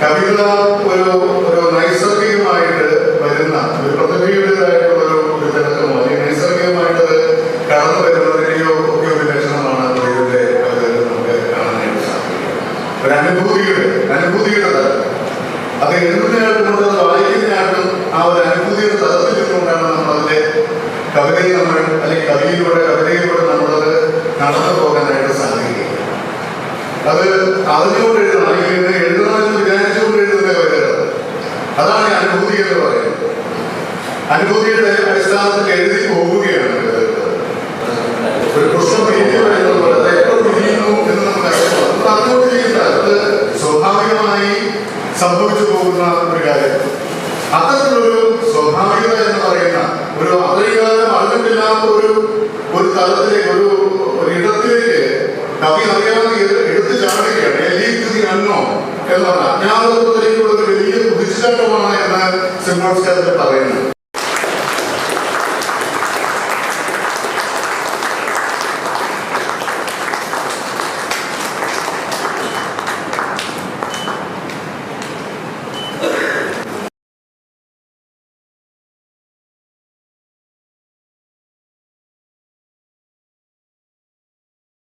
കവിത ഒരു ഒരു നൈസർഗികമായിട്ട് വരുന്ന ഒരു പ്രതിഭയുടേതായിട്ടുള്ള ഒരു ഒരു തിളക്കമോ അല്ലെങ്കിൽ നൈസർഗികമായിട്ട് കടന്നു വരുന്നതിനെയോ ഒക്കെ ഒരു ലക്ഷണമാണ് കവിതയുടെ കവിതകൾ നമുക്ക് കാണാനായിട്ട് സാധിക്കുന്നത്. ഒരു അനുഭൂതിയുടെ അനുഭൂതിയുടെ തലം അത് എഴുതുന്നയാൾക്കും അത് വായിക്കുന്നയാൾക്കും ആ ഒരു അനുഭൂതിയുടെ തലത്തിൽ നിന്നുകൊണ്ടാണ് നമ്മൾ അതിന്റെ കവിതയിൽ നമ്മൾ അല്ലെങ്കിൽ കവിയിലൂടെ കവിതയിലൂടെ നമ്മളത് നടന്നു പോകാനായിട്ട് സാധിക്കുക അത് അറിഞ്ഞുകൊണ്ട് എഴുതണം അല്ലെങ്കിൽ അനുഭൂതി എന്ന് പറയുന്നത് അനുഭൂതിയുടെ അടിസ്ഥാനത്തിൽ എഴുതി പോവുകയാണ്. ഒരു അത് സ്വാഭാവികമായി സംഭവിച്ചു പോകുന്ന ഒരു കാര്യം. അത്തരത്തിലൊരു സ്വാഭാവികത എന്ന് പറയുന്ന ഒരു അറിയാതെ അറിഞ്ഞിട്ടില്ലാത്ത ഒരു ഒരു തലത്തിലേക്ക് ഒരു ഒരു ഇടത്തിലേക്ക് കവി അറിയാതെ എടുത്തു ചാടുകയാണ്. എലീകൃതി അന്നോ എന്ന് പറഞ്ഞ അജ്ഞാതത്വത്തിലേക്കുള്ള കുതിച്ചുചാട്ടമാണ് എന്ന് സിംഹോത്സവത്തിൽ പറയുന്നത്